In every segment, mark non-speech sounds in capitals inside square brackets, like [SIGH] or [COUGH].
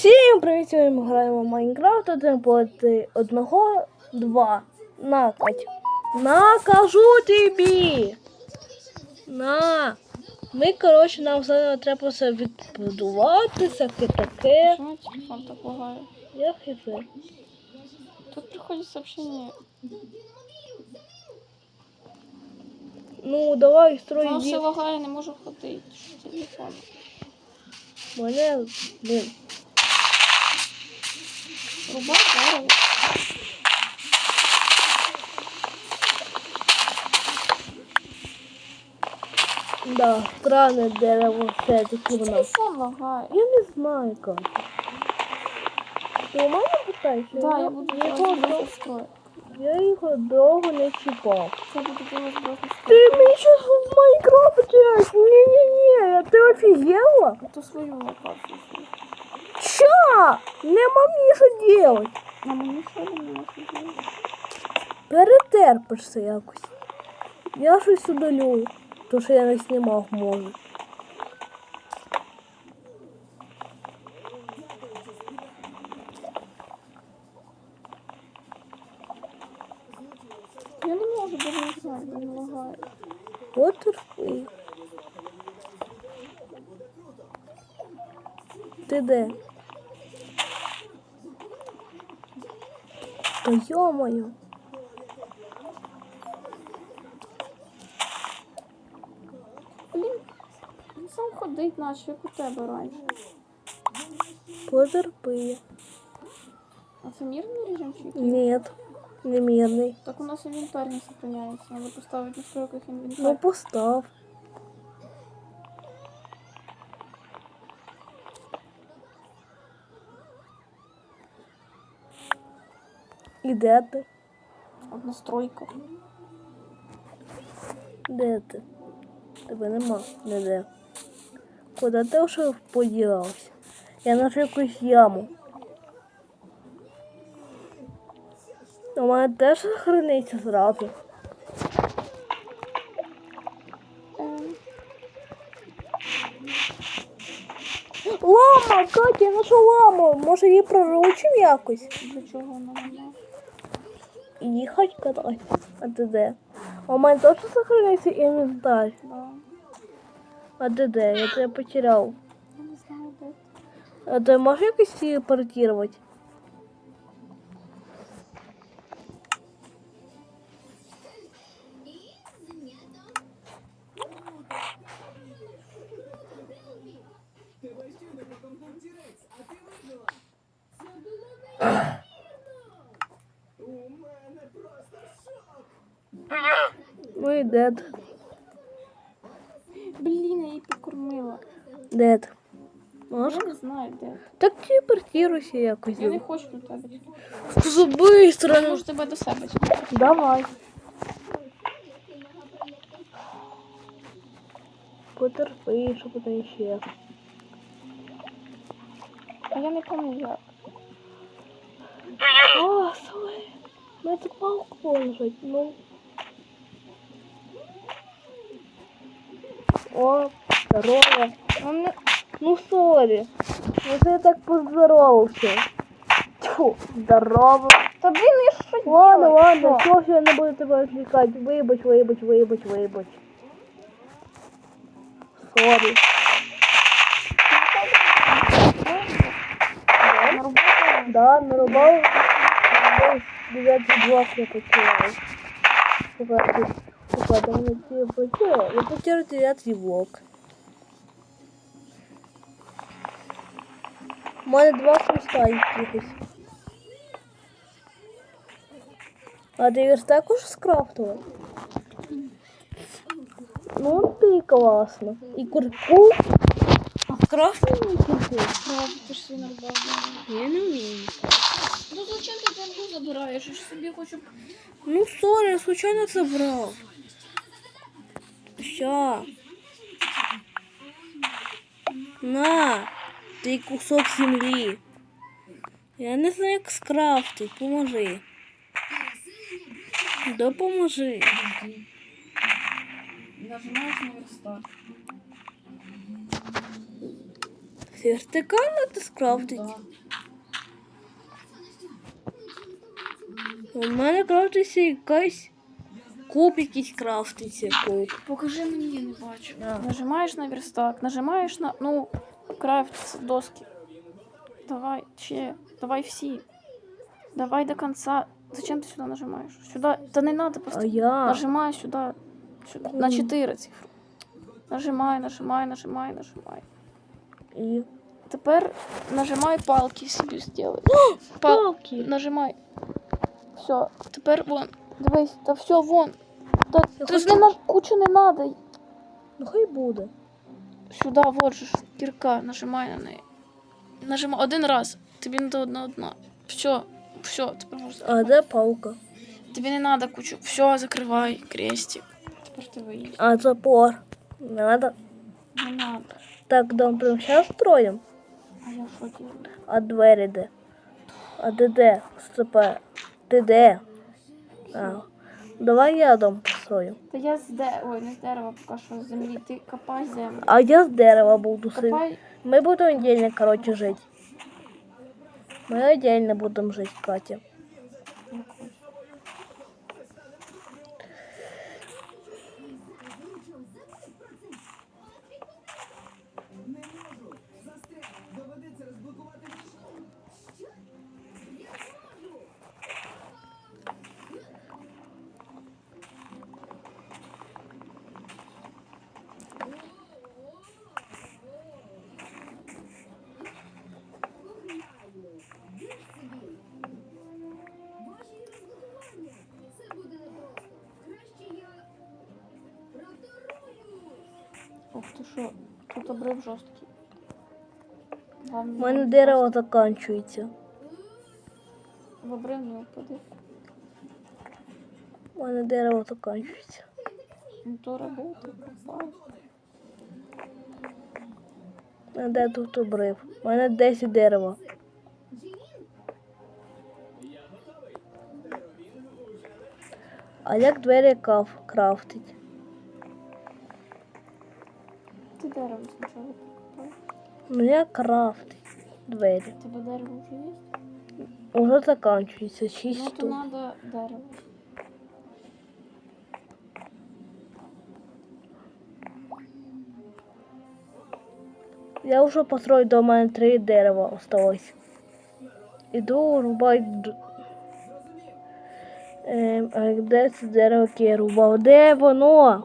Всім привіт! Сьогодні ми граємо в Майнкрафт один проти одного, два. На, Кать. На, кажу тобі. На. Ми, коротше, нам зараз треба все відбудувати, всяке таке. Почему телефон так лагает? Я хизи. Тут приходит сообщение. Ну, давай строй Воно все дім. лагає, не можу ходити. Телефон? Мене, блін. Рубай дерево. Да, странне дерево все-таки воно. Телефон лагає. Я не знаю, Катя. Ти у мене питаєшся? Да, я буду його, делать дов- я його довго не чіпав. Я буду делать просто. Ти мені щось в Майнкрафті? Ні-ні-ні, ти офігела? Это свою локацию. Що? Нема мені що делать. А мені що не можу делать? Перетерпишся якось. Я щось удалю, то що я не знімав може. Я не можу, бо не знаю, лагає. Потерпи. Ти де? Та йо-моє. Блін, він сам ходить наче, як у тебе раніше. Потерпи. А це мирний режим чи який? Нет, немірний. Так у нас інвентар не сохраняється. Надо поставити в настройках інвентар. Ну постав. І де ти? В настройках. Де ти? Тебе нема ніде. Куди ти вже поділався? Я знайшов якусь яму. У мене теж храниться зразу. Лама, Катя, я знайшов ламу. Може її приручим якось? для чого вона нема? Їхать катати. А ти де? А у мене теж сохраниться інвентар. Да. А ти де? Я тебе потеряв. Я не знаю, де. А ти можеш якось телепортувати? Ну дед. Блін, я її покормила. Дед. Я не знаю, де. Так телепортируйся якось. Я не хочу до тебе. Быстро. Я можу тебе до себе. Давай. Потерпи, що потім ще. А я не пам'ятаю як. О, слухай. Ну це палку положить, ну. О, здорово. Ну, не... ну сорі. Ну я так поздоровався. Тьфу, здорово. Та блін, я що Ладно, ладно, Що? все, я не буду. Вибач, вибач, вибач, вибач. Сорі. На роботу? Да. Десь дев'ятий блок я. Шукати. Шукати, мене ті потеряв. Я потеряв дев'ятий блок. У мене два куста якихось. А ти вірс також скрафтував? Ну, ти класно. І курку. А скрафтував курку? Правда, ти ж сильно розбавляєш. Я не вмію. Ну зачем ти землю забираєш? Я ж собі хочу... Ну, сорі, я случайно забрав. Ща. На, ти кусок землі. Я не знаю, як скрафтити. Поможи. Допоможи. Нажимаєш на верстак. Вертикально ти скрафтить. Да. У мене крафтиться якась куб якийсь крафтиться куб. Покажи мені, я не бачу. А. Нажимаєш на верстак, нажимаєш на. Ну, крафт доски. Давай, ще, давай всі. Давай до конца. Зачем ти сюди нажимаєш? Сюди. Та не надо А я. Нажимай сюди. сюди. На Кум. 4 цифру. Нажимай, нажимай, нажимай, нажимай. І... Тепер нажимай палки собі зробити. [GASPS] Пал... Палки. Нажимай. Все, тепер вон. Дивись, та все вон. Та, ти ж хочу- не на кучу не надо. Ну хай буде. Сюди, вот же ж, кірка, нажимай на неї. Нажимай один раз. Тобі не одна одна. Все, все, тепер можна. А де палка? Тобі не надо кучу. Все, закривай, крестик. Тепер ти виїдь. А запор. Не надо. Не надо. Так, дом прямо зараз строїм. А я делаю? А двері де? А де де? Стопе. Ти де? А. Давай я дом построю. Та я з де... Ой, не з дерева поки що з землі. Ти копай землю. А я з дерева буду сидіти. Копай. Мы будем отдельно, короче, жить. Мы отдельно будем жить, Катя. Ти що, тут обрив жорсткий. У мене дерево закінчується. В обрив не впади. У мене дерево закінчується. Ну то робота. А де тут обрив? У мене 10 дерева. А як двері каф крафтить? Ти дерево спочатку покопай. Ну як крафтить двері? Тебе дерево вже є? Уже 6 Ну то штук. треба дерево. Я вже построю до мене три дерева осталось. Іду рубати. д- Ем, а де це дерево, яке я рубав? Де воно?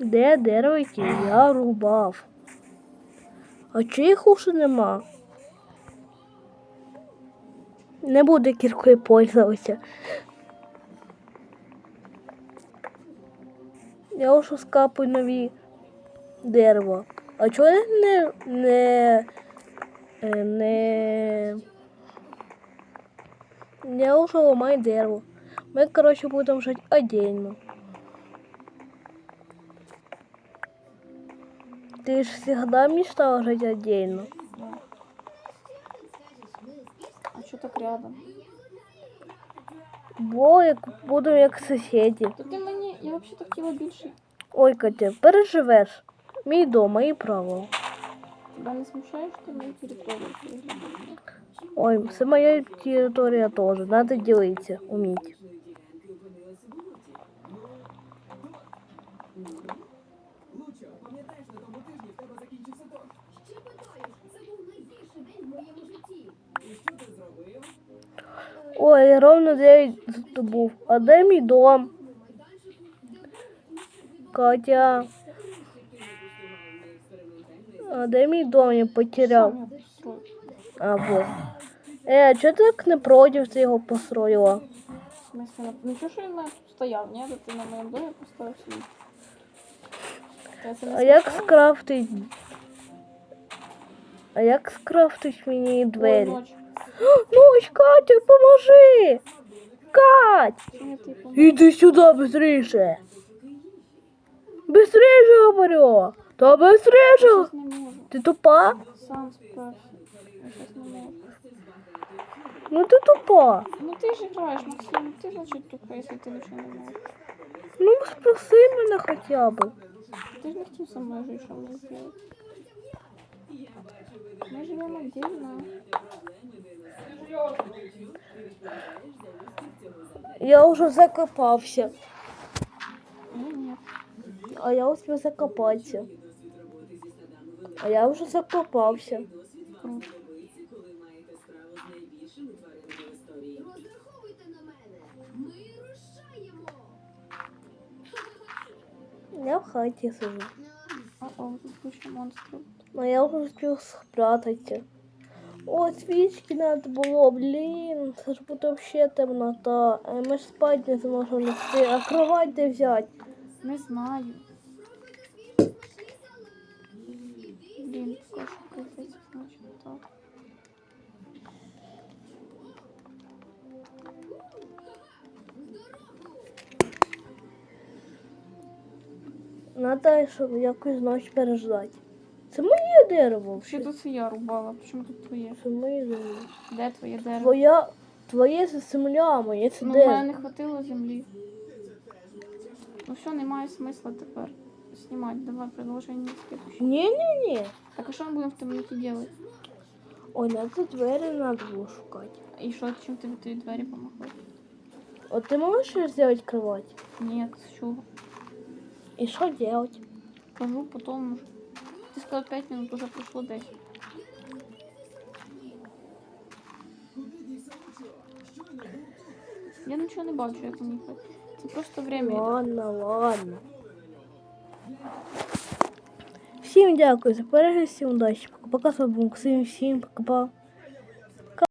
Де дерево, яке я рубав? А чи їх уже нема? Не буду кіркою пользуватися. Я вже скапую нові дерева. А чого я не, не, е, не, не уже ломаю дерево. Ми, короче, будемо жити отдельно. Ти ж всегда мечтала жити отдельно. Да. А що так рядом? Бо як будемо як сусіді. То ти мені, я взагалі хотіла більше. Ой, Катя, переживеш. Мій дом, мої правила. Тебе не смущає, що мою територію? Ой, це моя територія теж. Надо ділитися, уміть. Ой, ровно 9 здобув. А де мій дом? Катя. А де мій дом? Я потеряв. А, вот. Е, а чого ти так не проти ти його построїла? Ну чого ж він мене тут стояв, ні? Ти на моєму домі поставив. Та А як скрафтить? А як скрафтить мені Ой, двері? ночь. Ночь, Катя, поможи! Кать! Чи ні, ти пом- Іди сюди быстріше! Быстріше, говорю! Та Я быстріше! щас не можу. Ти тупа? Сам справся. Я щас не можу. Ну ти тупа. Ну ти ж граєш, Максим, ти значить тупа, якщо ти нічого не можеш. Ну спаси мене хоча б. Ти ж не хотів со мною жити, що мені Зробити. прям отдельно. Я уже закопався. А я успів закопатися. А я вже закопався. Ми. Я в хаті сижу. О-о, тут куча монстрів. А я вже успів спрятатися. О, свічки надо було, блін, це ж буде взагалі темнота. А ми ж спати не зможемо лягти. А кровать де взяти? Не знаю. Блін, поки що значить, так. Надо, щоб якусь ніч переждати. Це дерево. Ще взагалі. тут це я рубала. Чому тут твоє? Це моє дерево. Де твоє дерево? Твоя, твоє це земля, моє це Ну, в мене не хватило землі. Ну все, немає смисла тепер. Знімати, давай продовження слідуюче. Ні-ні-ні. Так а що ми будемо в темноті робити? Ой, надо двері надо було шукати. І що, чим тобі ті двері помогли? От ти можеш зробити кровать? Ні, з чого? І що робити? Кажу потім. уже. Ти сказал 5 минут, уже прошло 10. Я нічого не бачу, як мені їхати. Це просто время. Ладно, ладно. Всім дякую за перегляд, всім удачі. Пока-пока, з вами всім пока-пока.